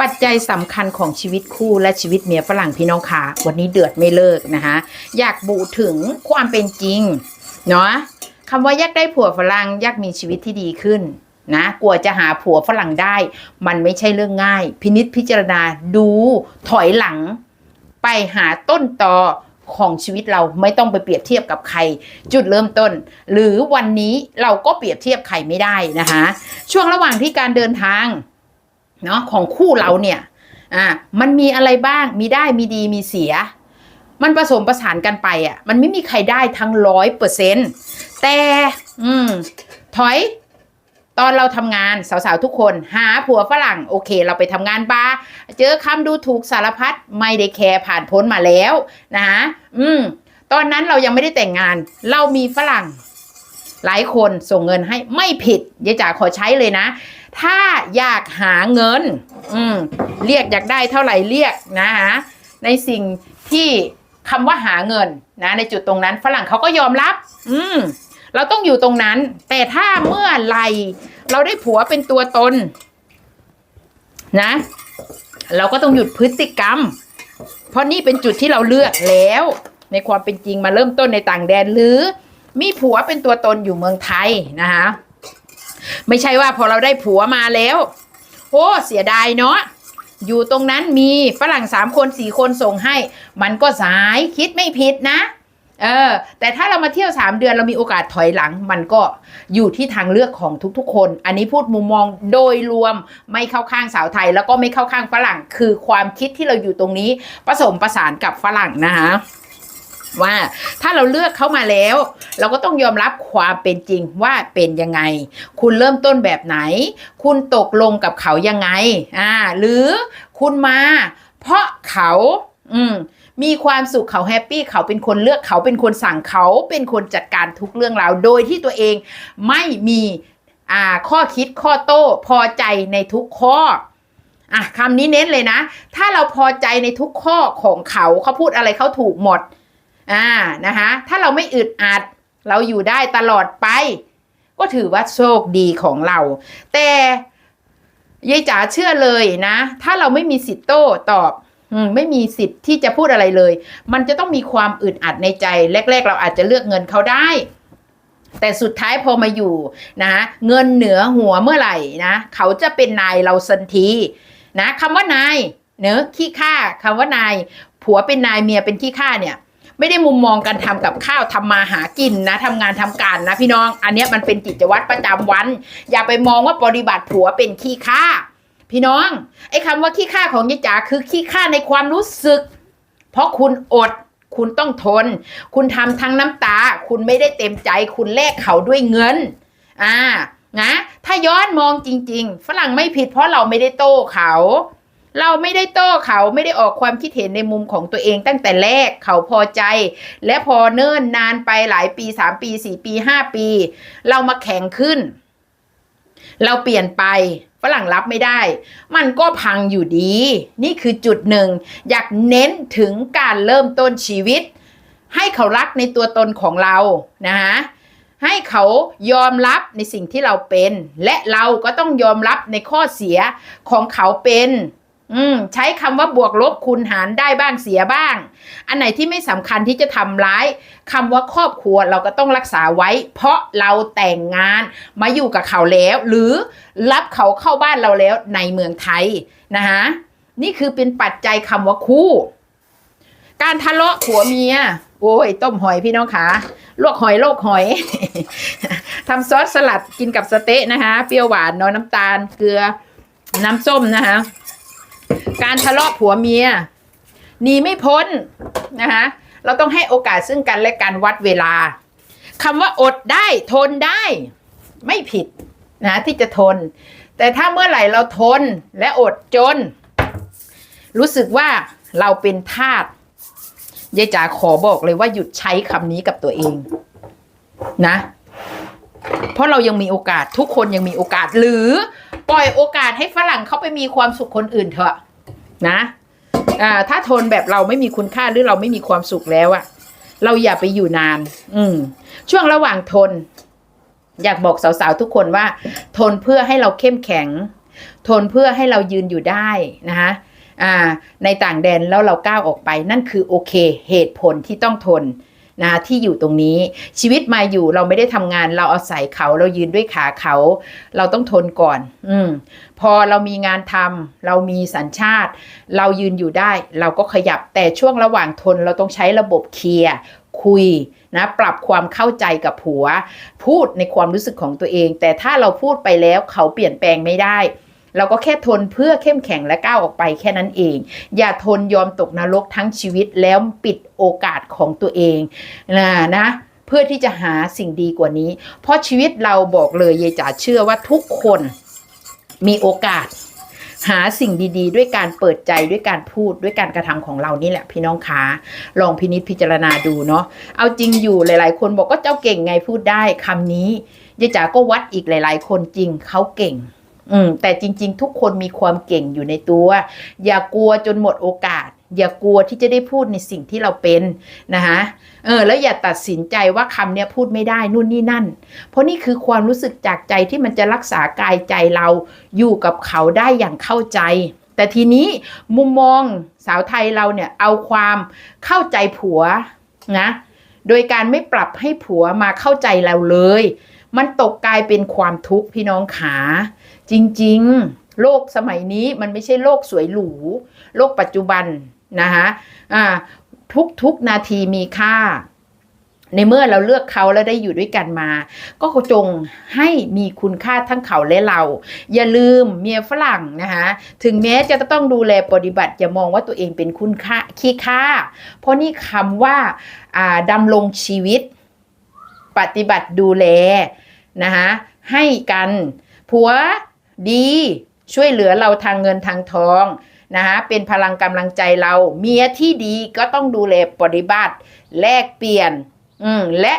ปัจจัยสำคัญของชีวิตคู่และชีวิตเมียฝรั่งพี่น้องค่ะวันนี้เดือดไม่เลิกนะคะอยากบูถึงความเป็นจริงเนาะคำว่าอยากได้ผัวฝรั่งอยากมีชีวิตที่ดีขึ้นนะกลัวจะหาผัวฝรั่งได้ มันไม่ใช่เรื่องง่าย พินิษพิจารณาดูถอยหลัง ไปหาต้นตอของชีวิตเราไม่ต้องไปเปรียบเทียบกับใคร จุดเริ่มต้น หรือวันนี้เราก็เปรียบเทียบใครไม่ได้นะคะ ช่วงระหว่างที่การเดินทาง เนาะของคู่เราเนี่ยอ่ามันมีอะไรบ้างมีได้มีดีมีเสีย มันผสมประสานกันไปอะ มันไม่มีใครได้ทั้งร้อยเปอร์เซ็นต์แต่อืมถอยตอนเราทำงานสาวๆทุกคนหาผัวฝรั่งโอเค เราไปทำงานบาร์เจอคำดูถูกสารพัดไม่ได้แคร์ผ่านพ้นมาแล้วนะคะอืม ตอนนั้นเรายังไม่ได้แต่งงาน เรามีฝรั่ง หลายคนส่งเงินให้ไม่ผิดยายจ๋าขอใช้เลยนะ ถ้าอยากหาเงิน อืมเรียกอยากได้เท่าไหร่เรียกนะคะในสิ่งที่คำว่าหาเงินนะ ในจุดตรงนั้นฝรั่งเขาก็ยอมรับ อืมเราต้องอยู่ตรงนั้น แต่ถ้าเมื่อไหรเราได้ผัวเป็นตัวตน นะ เราก็ต้องหยุดพฤติกรรม เพราะนี่เป็นจุดที่เราเลือกแล้ว ในความเป็นจริงมาเริ่มต้นในต่างแดนหรือ มีผัวเป็นตัวตนอยู่เมืองไทยนะคะ ไม่ใช่ว่าพอเราได้ผัวมาแล้วโอ้เสียดายเนาะอยู่ตรงนั้นมีฝรั่งสามคนสี่คนส่งให้ มันก็สายคิดไม่ผิดนะ เออ แต่ถ้าเรามาเที่ยวสามเดือนเรามีโอกาสถอยหลัง มันก็อยู่ที่ทางเลือกของทุกๆ คน อันนี้พูดมุมมองโดยรวมไม่เข้าข้างสาวไทย แล้วก็ไม่เข้าข้างฝรั่ง คือความคิดที่เราอยู่ตรงนี้ผสมประสานกับฝรั่งนะคะ ว่าถ้าเราเลือกเขามาแล้ว เราก็ต้องยอมรับความเป็นจริงว่าเป็นยังไง คุณเริ่มต้นแบบไหน คุณตกลงกับเขายังไงอ่าหรือคุณมา เพราะเขาอืมมีความสุขเขาแฮปปี้เขาเป็นคนเลือกเขาเป็นคนสั่งเขาเป็นคนจัดการทุกเรื่องราวโดยที่ตัวเองไม่มีอ่าข้อคิดข้อโต้พอใจในทุกข้ออะคำนี้เน้นเลยนะ ถ้าเราพอใจในทุกข้อของเขาเขาพูดอะไรเขาถูกหมด อ่านะคะถ้าเราไม่อึดอัดเราอยู่ได้ตลอดไป ก็ถือว่าโชคดีของเรา แต่ยายจ๋าเชื่อเลยนะ ถ้าเราไม่มีสิทธิ์โต้ตอบไม่มีสิทธิ์ที่จะพูดอะไรเลย มันจะต้องมีความอึดอัดในใจ แรก ๆ เราอาจจะเลือกเงินเขาได้ แต่สุดท้ายพอมาอยู่นะเงินเหนือหัวเมื่อไหร่นะ เขาจะเป็นนายเราสันทีนะคำว่านายเนอะขี้ข้าคำว่านาย ผัวเป็นนายเมียเป็นขี้ข้าเนี่ย ไม่ได้มุมมองการทำกับข้าวทำมาหากินนะทำงานทำการนะพี่น้อง อันนี้มันเป็นกิจวัตรประจำวัน อย่าไปมองว่าปฏิบัติผัวเป็นขี้ข้าพี่น้องไอ้คำว่าขี้ข้าของยายจ๋าคือขี้ข้าในความรู้สึก เพราะคุณอดคุณต้องทน คุณทำทั้งน้ำตา คุณไม่ได้เต็มใจ คุณแลกเขาด้วยเงิน อ่านะถ้าย้อนมองจริง ๆ ฝรั่งไม่ผิดเพราะเราไม่ได้โต้เขา เราไม่ได้โต้เขาไม่ได้ออกความคิดเห็นในมุมของตัวเองตั้งแต่แรกเขาพอใจ และพอเนิ่นนานไปหลายปีสามปีสี่ปีห้าปี เรามาแข็งขึ้น เราเปลี่ยนไปฝรั่งรับไม่ได้ มันก็พังอยู่ดี นี่คือจุดหนึ่ง อยากเน้นถึงการเริ่มต้นชีวิต ให้เขารักในตัวตนของเรานะคะให้เขายอมรับในสิ่งที่เราเป็น และเราก็ต้องยอมรับในข้อเสียของเขาเป็น อืมใช้คำว่าบวกลบคูณหารได้บ้างเสียบ้าง อันไหนที่ไม่สำคัญที่จะทำร้ายคำว่าครอบครัวเราก็ต้องรักษาไว้ เพราะเราแต่งงานมาอยู่กับเขาแล้ว หรือรับเขาเข้าบ้านเราแล้วในเมืองไทยนะคะนี่คือเป็นปัจจัยคำว่าคู่ การทะเลาะผัวเมีย โอ้ย ต้มหอยพี่น้องขาลวกหอยโลกหอยทำซอสสลัดกินกับสเต๊ะนะคะ เปรี้ยวหวานเน้อยน้ำตาลเกลือน้ำส้มนะคะ การทะเลาะผัวเมียหนีไม่พ้นนะคะเราต้องให้โอกาสซึ่งกันและกันวัดเวลาคำว่าอดได้ทนได้ ไม่ผิดนะที่จะทน แต่ถ้าเมื่อไหร่เราทนและอดจน รู้สึกว่าเราเป็นทาสยายจ๋าขอบอกเลยว่าหยุดใช้คำนี้กับตัวเองนะ เพราะเรายังมีโอกาสทุกคนยังมีโอกาสหรือปล่อยโอกาสให้ฝรั่งเขาไปมีความสุขคนอื่นเถอะ นะอ่าถ้าทนแบบเราไม่มีคุณค่าหรือเราไม่มีความสุขแล้วอะเราอย่าไปอยู่นาน อืม ช่วงระหว่างทน อยากบอกสาวๆทุกคนว่า ทนเพื่อให้เราเข้มแข็ง ทนเพื่อให้เรายืนอยู่ได้นะคะอ่า ในต่างแดนแล้วเราก้าวออกไป นั่นคือโอเค เหตุผลที่ต้องทน นะที่อยู่ตรงนี้ชีวิตมาอยู่เราไม่ได้ทำงาน เราอาศัยเขาเรายืนด้วยขาเขา เราต้องทนก่อน อืมพอเรามีงานทำเรามีสัญชาติ เรายืนอยู่ได้ เราก็ขยับแต่ช่วงระหว่างทนเราต้องใช้ระบบเคลียร์คุยนะปรับความเข้าใจกับผัว พูดในความรู้สึกของตัวเอง แต่ถ้าเราพูดไปแล้วเขาเปลี่ยนแปลงไม่ได้ เราก็แค่ทนเพื่อเข้มแข็งและก้าวออกไปแค่นั้นเอง อย่าทนยอมตกนรกทั้งชีวิตแล้วปิดโอกาสของตัวเองนะนะเพื่อที่จะหาสิ่งดีกว่านี้ เพราะชีวิตเราบอกเลยยายจ๋าเชื่อว่าทุกคนมีโอกาส หาสิ่งดีๆ ด้วยการเปิดใจด้วยการพูดด้วยการกระทำของเรานี่แหละพี่น้องคะลองพินิจพิจารณาดูเนาะเอาจริงอยู่หลาย ๆ คนบอกก็เจ้าเก่งไงพูดได้คำนี้ยายจ๋าก็วัดอีกหลาย ๆ คนจริงเขาเก่ง อืมแต่จริง ๆ ทุกคนมีความเก่งอยู่ในตัว อย่ากลัวจนหมดโอกาส อย่ากลัวที่จะได้พูดในสิ่งที่เราเป็นนะคะเออแล้วอย่าตัดสินใจว่าคำเนี้ยพูดไม่ได้นู่นนี่นั่น เพราะนี่คือความรู้สึกจากใจที่มันจะรักษากายใจเราอยู่กับเขาได้อย่างเข้าใจ แต่ทีนี้มุมมองสาวไทยเราเนี่ยเอาความเข้าใจผัวนะโดยการไม่ปรับให้ผัวมาเข้าใจเราเลย มันตกกลายเป็นความทุกข์พี่น้องขา จริงๆ โลกสมัยนี้มันไม่ใช่โลกสวยหรู โลกปัจจุบันนะคะอ่าทุกๆนาทีมีค่า ในเมื่อเราเลือกเขาแล้วได้อยู่ด้วยกันมา ก็จงให้มีคุณค่าทั้งเขาและเรา อย่าลืมเมียฝรั่งนะคะถึงแม้จะต้องดูแลปฏิบัติ อย่ามองว่าตัวเองเป็นคุณค่าขี้ค่า เพราะนี่คำว่าอ่าดำรงชีวิต ปฏิบัติดูแล นะคะให้กันผัวดีช่วยเหลือเราทางเงินทางทองนะคะเป็นพลังกำลังใจเรา เมียที่ดีก็ต้องดูแลปฏิบัติแลกเปลี่ยนอืมและ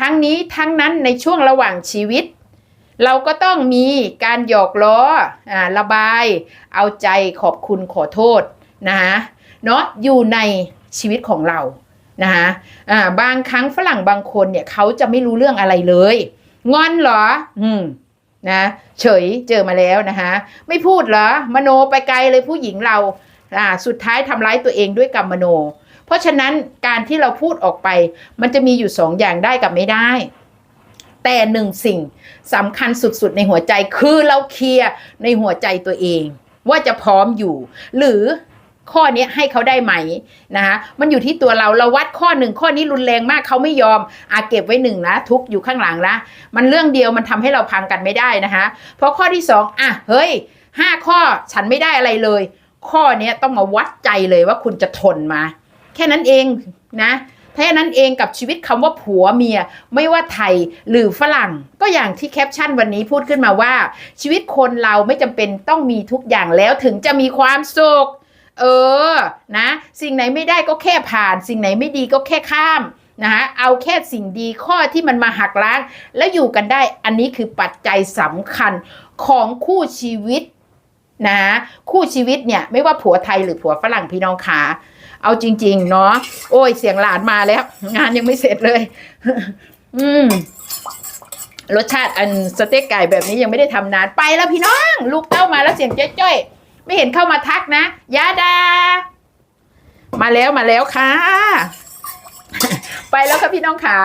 ทั้งนี้ทั้งนั้นในช่วงระหว่างชีวิต เราก็ต้องมีการหยอกล้ออ่าระบาย เอาใจขอบคุณขอโทษนะคะเนาะอยู่ในชีวิตของเรานะคะอ่าบางครั้งฝรั่งบางคนเนี่ยเขาจะไม่รู้เรื่องอะไรเลย งอนเหรอ อืมนะ เฉยเจอมาแล้วนะคะ ไม่พูดเหรอ มโนไปไกลเลยผู้หญิงเราอ่าสุดท้ายทำร้ายตัวเองด้วยกรรมมโน เพราะฉะนั้นการที่เราพูดออกไป มันจะมีอยู่สองอย่างได้กับไม่ได้ แต่หนึ่งสิ่งสำคัญสุดๆในหัวใจคือเราเคลียร์ในหัวใจตัวเองว่าจะพร้อมอยู่ หรือ ข้อนี้ให้เขาได้ไหมนะคะมันอยู่ที่ตัวเราเราวัดข้อหนึ่งข้อนี้รุนแรงมากเขาไม่ยอมอาเก็บไว้หนึ่งนะทุกอยู่ข้างหลังนะมันเรื่องเดียวมันทำให้เราพังกันไม่ได้นะคะเพราะข้อที่สองอะเฮ้ยห้าข้อฉันไม่ได้อะไรเลย ข้อนี้ต้องมาวัดใจเลยว่าคุณจะทนมา แค่นั้นเองนะแค่นั้นเองกับชีวิตคำว่าผัวเมีย ไม่ว่าไทยหรือฝรั่ง ก็อย่างที่แคปชั่นวันนี้พูดขึ้นมาว่า ชีวิตคนเราไม่จำเป็นต้องมีทุกอย่างแล้วถึงจะมีความสุข เออนะสิ่งไหนไม่ได้ก็แค่ผ่าน สิ่งไหนไม่ดีก็แค่ข้ามนะคะเอาแค่สิ่งดีข้อที่มันมาหักล้าง แล้วอยู่กันได้อันนี้คือปัจจัยสำคัญของคู่ชีวิตนะคู่ชีวิตเนี่ยไม่ว่าผัวไทยหรือผัวฝรั่งพี่น้องขาเอาจริง ๆ เนาะโอ้ยเสียงหลานมาแล้ว งานยังไม่เสร็จเลย อืมรสชาติอันสเต็กไก่แบบนี้ยังไม่ได้ทำนานไปแล้วพี่น้อง ลูกเต้ามาแล้วเสียงจ้อยๆ ไม่เห็นเข้ามาทักนะยาดา มาแล้วมาแล้วค่ะ ไปแล้วค่ะพี่น้องขา